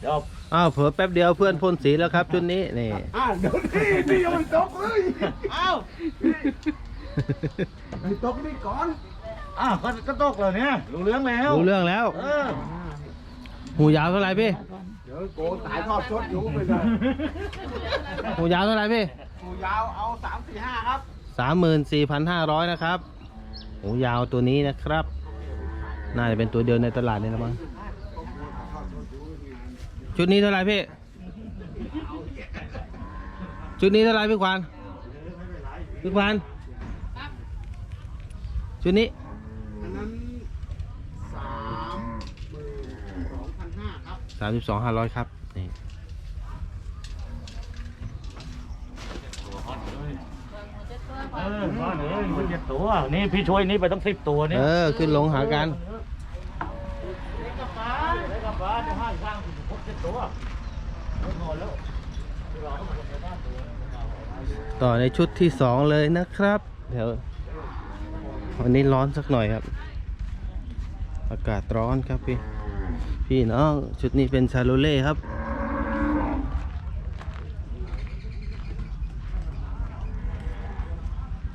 เดี๋ยวอ้าวเผลอแป๊บเดียวเพื่อนพ่นสีแล้วครับ ชุดนี้นี่ อ่าเดี๋ยวนี่นี่ยังไม่ตกเลยอ้าวไอ้ตกนี่ก่อนอ้าวก็ก็ตกเลยเนี่ยรู้เรื่องแล้วรู้เรื่องแล้วเออหูยาวเท่าไหร่พี่เดี๋ยวโกนสายทอดสดอยู่ไปเลยหูยาวเท่าไหร่พี่หูยาวเอาสามสี่ห้าครับสามหมื่นสี่พันห้าร้อยนะครับหูยาวตัวนี้นะครับ น่าจะเป็นตัวเดียวในตลาดนี่ละมั้ง ชุดนี้เท่าไหร่พี่ ชุดนี้เท่าไหร่พี่ควานพี่ควานชุดนี้ อันนั้นสามหมื่นสองพันห้าครับสามสิบสองห้าร้อยครับ นี่เออมาเลยมันเจ็ดตัว นี่พี่ช่วยนี่ไปต้องสิบตัวเนี่ย เออ ขึ้นลงหากัน เล็กกับปลาเล็กกับปลาจะห้าข้างสิบหกเจ็ด ตัวไม่อแล้วที่เราต้องมาในบ้านตัวต่อในชุดที่สองเลยนะครับ เดี๋ยว วันนี้ร้อนสักหน่อยครับ อากาศร้อนครับพี่ พี่น้องชุดนี้เป็นชาโลเล่ครับ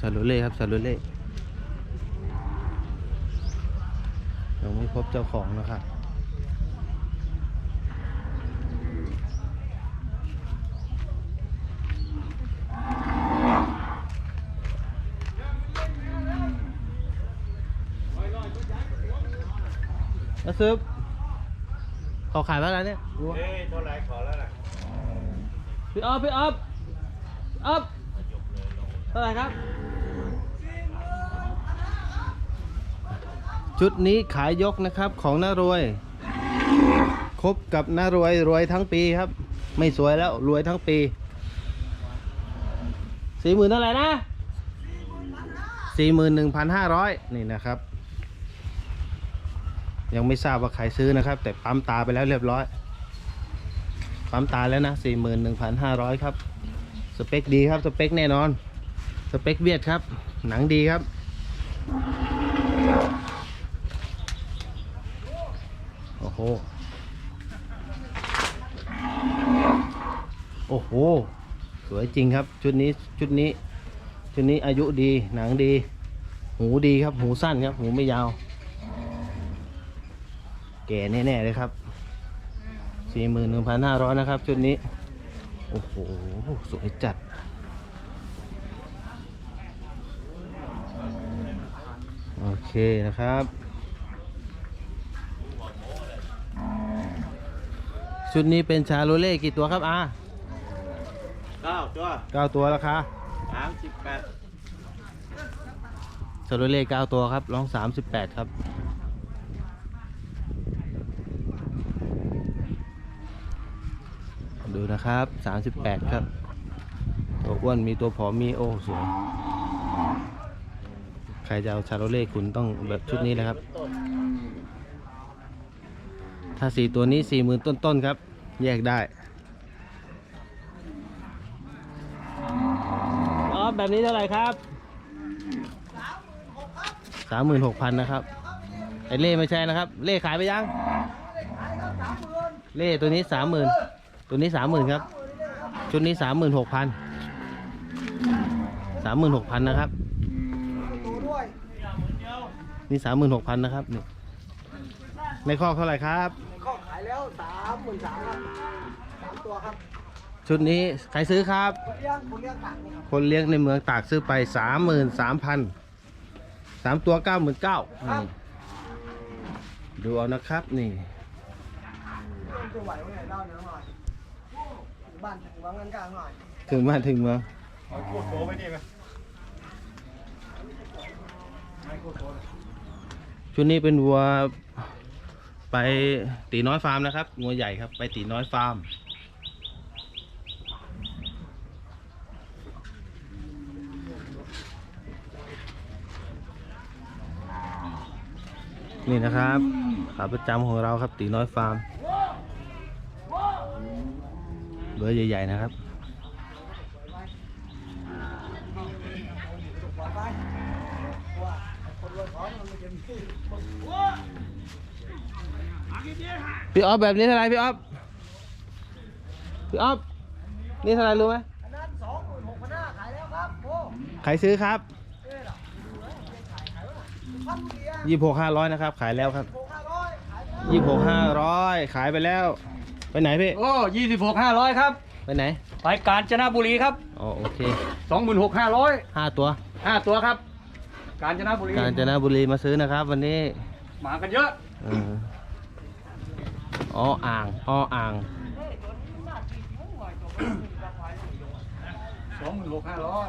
ชาโลเล่ครับชาโลเล่ยังไม่พบเจ้าของนะครับ ซื้อเขาขายว่าอะไรเนี่ยเฮ้ยเท่าไรขอแล้วล่ะพี่ออฟพี่ออฟออฟเท่าไหร่ครับ ชุดนี้ขายยกนะครับของน้ารวยครบกับน้ารวยรวยทั้งปีครับ ไม่สวยแล้วรวยทั้งปีสี่หมื่นเท่าไหร่นะสี่หมื่นหนึ่งพันห้าร้อยนี่นะครับ ยังไม่ทราบว่าใครซื้อนะครับ แต่ปั๊มตาไปแล้วเรียบร้อย ปั๊มตาแล้วนะ 41,500 ครับ สเปคดีครับ สเปคแน่นอน สเปคเวียดครับ หนังดีครับ โอ้โห โอ้โห สวยจริงครับ ชุดนี้ ชุดนี้ ชุดนี้อายุดี หนังดี หูดีครับ หูสั้นครับ หูไม่ยาว แก่แน่ๆเลยครับสี่หมื่นหนึ่งพันห้าร้อยนะครับชุดนี้ โอ้โห สวยจัด โอเคนะครับ ชุดนี้เป็นชาโรเล่กี่ตัวครับอาเก้าตัวเก้าตัวราคาสามสิบแปดชาโรเล่เก้าตัวครับร้องสามสิบแปดครับ ดูนะครับ 38 ครับ ตัวอ้วนมีตัวผอมมีโอ้สวย ใครจะเอาชาโรเล่คุณต้องแบบชุดนี้นะครับ ถ้าสี่ตัวนี้สี่หมื่นต้นๆครับ แยกได้อ๋อแบบนี้เท่าไหร่ครับสามหมื่นหกพันนะครับไอเล่ไม่ใช่นะครับ เล่ขายไปยัง เล่ตัวนี้สามหมื่น ตัวนี้สามหมื่นครับ ชุดนี้สามหมื่นหกพันสามหมื่นหกพันนะครับตัวด้วยนี่สามหมื่นหกพันนะครับนี่ในข้อกเท่าไหร่ครับก็ขายแล้วสามหมื่นสามครับสามตัวครับ ชุดนี้ใครซื้อครับ คนเลี้ยงคนเลี้ยงต่างนี่ครับคนเลี้ยงในเมืองตากซื้อไปสามหมื่นสามพันสามตัวเก้าหมื่นเก้าดูเอานะครับนี่จะไหวว่าไงเล่าเนื้อหน่อยถึง บ้านถึงวางเงินกลางหน่อยถึงบ้านถึงเมืองเอาโคตรโตไปนี่ไหมชุดนี้เป็นวัวไปตีน้อยฟาร์มนะครับงัวใหญ่ครับ ไปตีน้อยฟาร์ม นี่นะครับขาประจำของเราครับตีน้อยฟาร์ม เบอร์ใหญ่ ๆ นะครับ พี่ออฟแบบนี้เท่าไรพี่ออฟพี่ออฟนี่เท่าไรรู้ไหมขายซื้อครับยี่หกห้าร้อยนะครับ ขายแล้วครับยี่หกห้าร้อยขายไปแล้ว ไปไหนพี่ โอ้ยี่สิบหกห้าร้อยครับ ไปไหน ไปกาญจนบุรีครับอ๋อโอเคสองหมื่นหกห้าร้อยห้าตัว ห้าตัวครับ กาญจนบุรี กาญจนบุรีมาซื้อนะครับ วันนี้หมากันเยอะเอออ๋ออ่างอ๋ออ่าง สองหมื่นหกห้าร้อย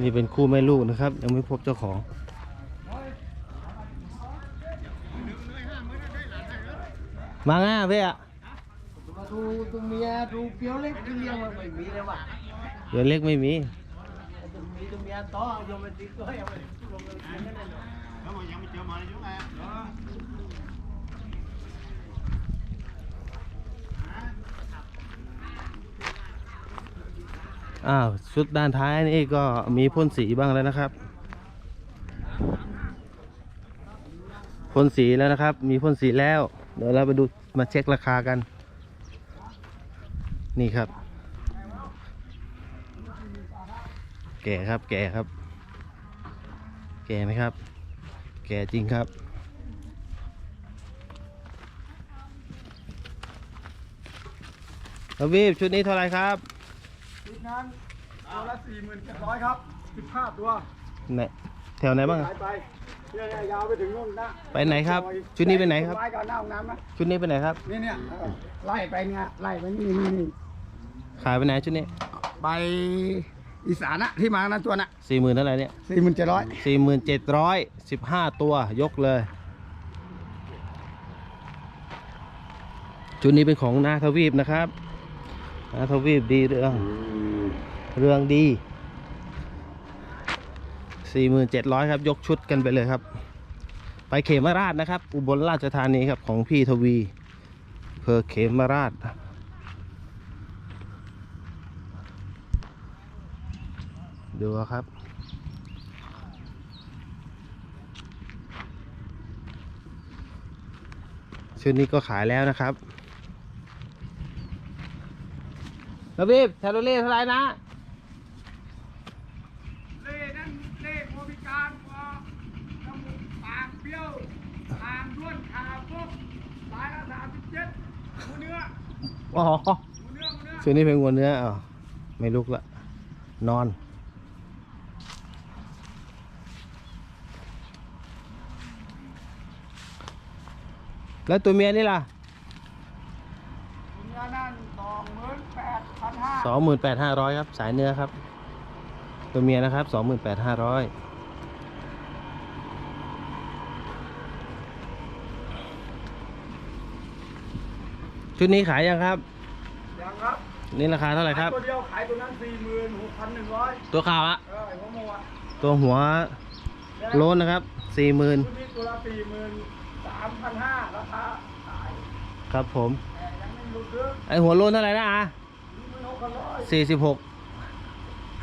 นี่เป็นคู่แม่ลูกนะครับ ยังไม่พบเจ้าของ มาง่าพี่อะมาดูตัวเมียดูเปรี้ยวเล็กที่เลี้ยงมันไม่มีเลยว่ะเดี๋ยวเล็กไม่มีตัวมีตัวเมียต่อโยมมันติดก็ยังไม่โยมมันกินกันเลยแล้วมันยังไม่เจอมาเลยยุ่งไง อ้าวชุดด้านท้ายนี่ก็มีพ่นสีบ้างแล้วนะครับพ่นสีแล้วนะครับ มีพ่นสีแล้ว เดี๋ยวเราไปดูมาเช็คราคากัน นี่ครับ แก่ครับ แก่ครับ แก่ไหมครับ แก่จริงครับระบีบชุดนี้เท่าไหร่ครับ ชุดนั้นตัวละสี่หมื่นเจ็ดร้อยครับสิบห้าตัวไหนแถวไหนบ้างอะขายไปเนี่ยเนี่ยยาวไปถึงนู่นนะไปไหนครับ ชุดนี้ไปไหนครับ ไว้ก่อนหน้าห้องน้ำนะชุดนี้ไปไหนครับ นี่เนี่ยเออไล่ไปเนี่ยไล่ไปนี่นี่นี่ขายไปไหนชุดนี้ไปอีสานนะที่มานะตัวน่ะสี่หมื่นเท่าไหร่เนี่ยสี่หมื่นเจ็ดร้อยสี่หมื่นเจ็ดร้อยสิบห้าตัวยกเลย ชุดนี้เป็นของนาทวีปนะครับ นาทวีปดีเรื่องเรื่องดีสี่หมื่นเจ็ดร้อยครับ ยกชุดกันไปเลยครับ ไปเขมราชนะครับ อุบลราชธานีครับของพี่ทวีเพอเขมราชดูเอาครับชุดนี้ก็ขายแล้วนะครับ ระบีบแทโรเล่เท่าไหร่นะ เล่นั่นเล่โมบิการพอจมูกปากเบี้ยวทางด้วนขาปุ๊บสายละสามสิบเจ็ดหมูเนื้ออ๋อหมูเนื้อหมูเนื้อชุดนี้เป็นวัวเนื้ออ๋อไม่ลุกละ นอน แล้วตัวเมียนี่ล่ะ หมูเนื้อนั่นสองหมื่นแปดพันห้า สองหมื่นแปดห้าร้อยครับ สายเนื้อครับ ตัวเมียนะครับสองหมื่นแปดห้าร้อยชุดนี้ขายยังครับ ยังครับ นี่ราคาเท่าไหร่ครับ ตัวเดียวขายตัวนั้นสี่หมื่นหกพันหนึ่งร้อยตัวขาวอะเออไอ้หัวโมอะตัวหัวโลนนะครับสี่หมื่นชุดนี้ตัวละสี่หมื่นสามพันห้าราคาขาย ครับผมแต่ยังไม่หลุดเรื่องไอหัวโลนเท่าไหร่นะอะ สี่สิบหก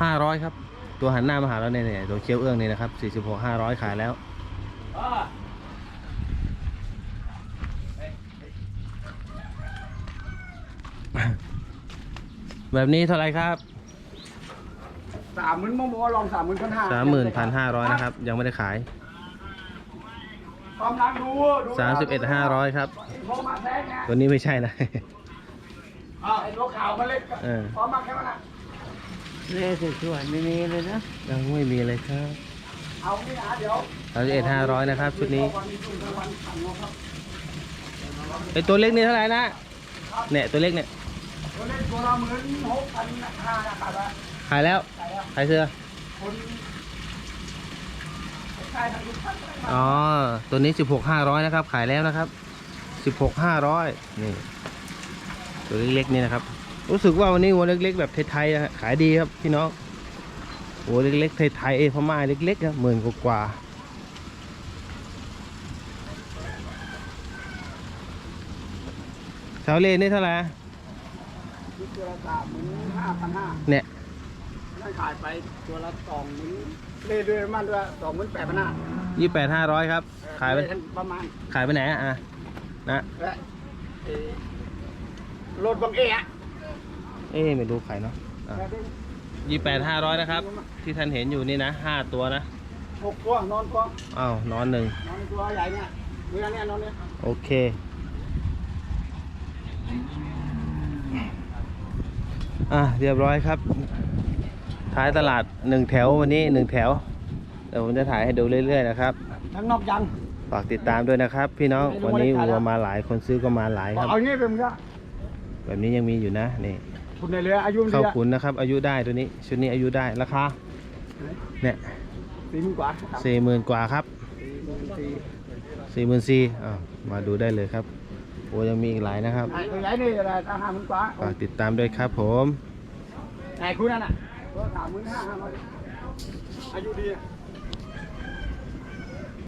ห้าร้อยครับ ตัวหันหน้ามาหาเราเนี่ยเนี่ยตัวเคี้ยวเอื้องนี่นะครับสี่สิบหกห้าร้อยขายแล้วแบบนี้เท่าไหร่ครับสามหมื่นโมโมลองสามหมื่นพันห้าสามหมื่นพันห้าร้อยนะครับ ยังไม่ได้ขายความรักดูดูสามสิบเอ็ดห้าร้อยครับโทรมาแซงไงตัวนี้ไม่ใช่นะ อ้าวไอ้ตัวขาวมันเล็กเออ พร้อมมาแค่นั้นน่ะเล่สวยๆไม่มีเลยนะยังไม่มีเลยครับเอานี่นะเดี๋ยวสามสิบเอ็ดห้าร้อยนะครับ ชุดนี้วันนี้ชุดกลางวันขันเนาะครับไอตัวเล็กนี่เท่าไหร่นะเนี่ยตัวเล็กเนี่ยตัวเล็กตัวละหมื่นหกพันห้านะครับว่าขายแล้วใส่แล้วขายเสื้อคนใช่ทั้งทุกท่านเลยอ๋อตัวนี้สิบหกห้าร้อยนะครับ ขายแล้วนะครับสิบหกห้าร้อยนี่ ตัวเล็กๆนี่นะครับ รู้สึกว่าวันนี้วัวเล็ก ๆ แบบไทยๆนะฮะขายดีครับพี่น้องวัวเล็กๆไทยๆเอพม่าเล็กๆครับหมื่นกว่าๆชาวเล่นี่เท่าไหร่ชุดตัวละสามหมื่นห้าพันห้าเนี่ยนั่นขายไปตัวละสองหมื่นเรื่อยๆมันด้วยสองหมื่นแปดพันห้ายี่แปดห้าร้อยครับ ขายไปประมาณขายไปไหนอะอะนะและเอ่อ รถบังเอะเอ๊ะไม่รู้ขายเนาะยี่แปดห้าร้อยนะครับ ที่ท่านเห็นอยู่นี่นะห้าตัวนะหกตัวนอนกองอ้าวนอนหนึ่งนอนตัวใหญ่เนี่ยเวลาเนี่ยนอนเนี่ยโอเค อะเรียบร้อยครับ ท้ายตลาดหนึ่งแถววันนี้หนึ่งแถวเดี๋ยวผมจะถ่ายให้ดูเรื่อยๆนะครับ ทั้งนอกยังฝากติดตามด้วยนะครับ พี่น้องวันนี้วัวมาหลายคนซื้อก็มาหลายครับ เอางี้เป็นก็ แบบนี้ยังมีอยู่นะนี่คุณในเรืออายุเข้าเรือขุนนะครับ อายุได้ตัวนี้ ชุดนี้อายุได้ราคาเนี่ยสี่หมื่นกว่าสี่หมื่นกว่าครับสี่สี่หมื่นสี่อ้าวมาดูได้เลยครับโอ้ยังมีอีกหลายนะครับไอ้ตัวใหญ่นี่อะไรตั้งห้าหมื่นกว่าฝากติดตามด้วยครับ ผมไอ้คุณนั่นน่ะตัวสามหมื่นห้าห้าร้อยอายุดีอะ